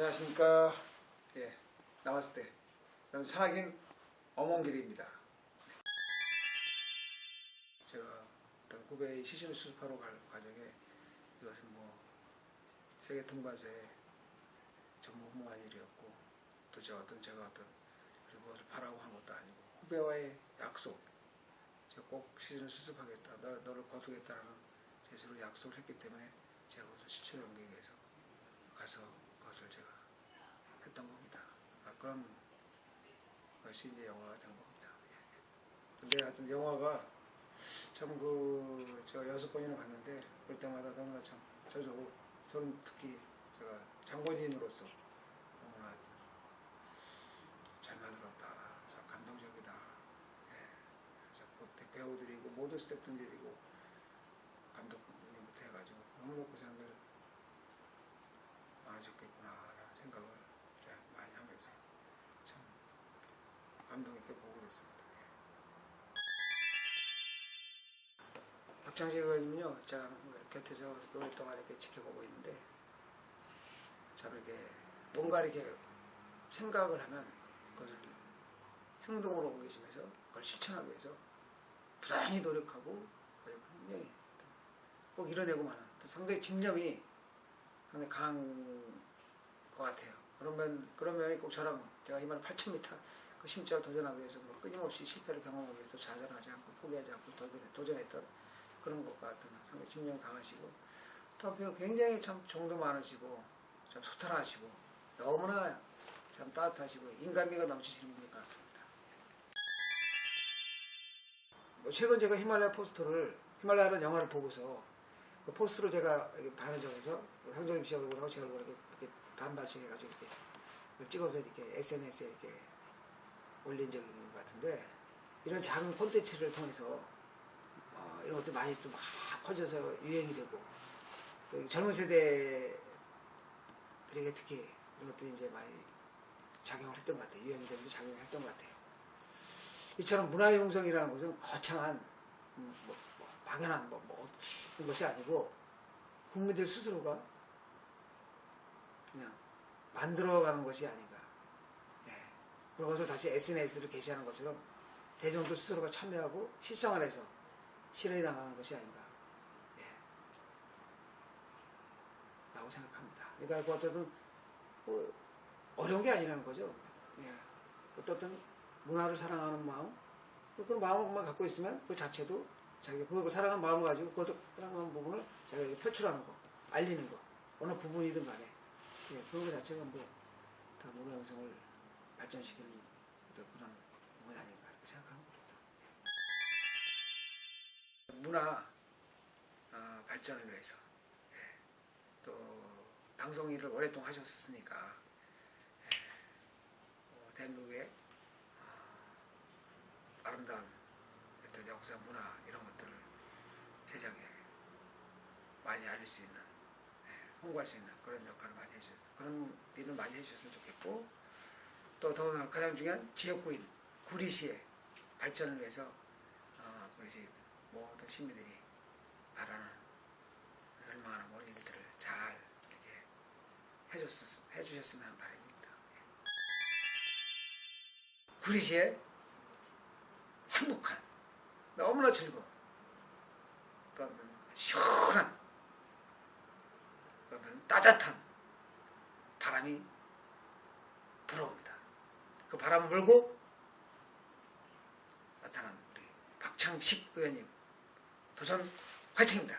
안녕하십니까. 예, 때. 저는 산악인 어몽길입니다. 제가 어떤 구배의 시신을 수습하러 갈 과정에 이것은 뭐 세계 통과세 전무후무한 일이었고 또 제가 어떤 제가 어떤 무엇을 바라고 한 것도 아니고 후배와의 약속 제가 꼭 시신을 수습하겠다 너, 너를 거두겠다라는 제스로 약속을 했기 때문에 제가 그것을 실체를 옮기기 위해서 가서 그 것을 제가 했던 겁니다. 아, 그런 것이 이제 영화가 된 겁니다. 예. 근데 하여튼 영화가 참 그 제가 여섯 번이나 봤는데 볼 때마다 너무나 참 저도 저는 특히 제가 장본인으로서 너무나 잘 만들었다. 참 감동적이다. 예. 배우들이고 모든 스태프분들이고 감독님부터 해가지고 너무 고생들 많으셨겠구나라는 생각을 좀 많이 하면서 참 감동 있게 보고 있습니다. 예. 박창식은요, 제가 곁에서 오랫동안 이렇게 지켜보고 있는데 참 이렇게 뭔가 이렇게 생각을 하면 그것을 행동으로 옮기시면서 그걸 실천하기 위해서 부단히 노력하고 굉장히 꼭 이뤄내고만 하는 상당히 집념이 상당히 강한 것 같아요. 그러면 그런 면이 꼭 저랑 제가 이만 8,000m 그 심자를 도전하기 위해서 뭐 끊임없이 실패를 경험하기 위해서 좌절하지 않고 포기하지 않고 도전, 도전했던 그런 것 같은 상당히 집념 강하시고 또 한편 굉장히 참 정도 많으시고 참 소탈하시고 너무나 참 따뜻하시고 인간미가 넘치시는 분인 것 같습니다. 뭐 최근 제가 히말라야 포스터를 히말라야라는 영화를 보고서 그 포스터를 제가 반을 정해서 형조림 씨 얼굴하고 제 얼굴 이렇게, 이렇게 반반씩 해가지고 이렇게 찍어서 이렇게 SNS에 이렇게 올린 적이 있는 것 같은데 이런 작은 콘텐츠를 통해서 어, 이런 것도 많이 좀 막 퍼져서 유행이 되고 또 젊은 세대들에게 특히 이런 것들이 이제 많이 작용을 했던 것 같아요. 유행이 되면서 작용을 했던 것 같아요. 이처럼 문화융성이라는 것은 거창한 음, 뭐, 뭐 막연한 뭐, 뭐 것이 아니고 국민들 스스로가 그냥 만들어가는 것이 아닌가. 네. 그것을 다시 SNS를 게시하는 것처럼 대중도 스스로가 참여하고 실생활에서 실현해 나가는 것이 아닌가. 예. 라고 생각합니다. 그러니까 그 어쨌든 뭐 어려운 게 아니라는 거죠. 예. 어떻든 문화를 사랑하는 마음, 그런 마음만 갖고 있으면 그 자체도 자기가 그걸 사랑하는 마음을 가지고 그것을 사랑하는 부분을 자기가 표출하는 거, 알리는 거, 어느 부분이든 간에. 예, 그런 것 자체가 뭐 다 문화 형성을 발전시키는 그런 부분이 아닌가 이렇게 생각하는 겁니다. 문화 어, 발전을 위해서. 예, 또 방송 일을 오랫동안 하셨으니까 예, 어, 대한민국의 어, 아름다운 역사, 문화 세상에 많이 알릴 수 있는 예, 홍보할 수 있는 그런 역할을 많이 해주셔서 그런 일을 많이 해주셨으면 좋겠고 또 더구나 가장 중요한 지역구인 구리시의 발전을 위해서 어, 구리시 모든 시민들이 바라는 열망하는 모든 일들을 잘 이렇게 해줬, 해주셨으면 하는 바람입니다. 예. 구리시의 행복한 너무나 즐거운 또 시원한 그러면 따뜻한 바람이 불어옵니다. 그 바람 불고 나타난 우리 박창식 의원님 도전 화이팅입니다.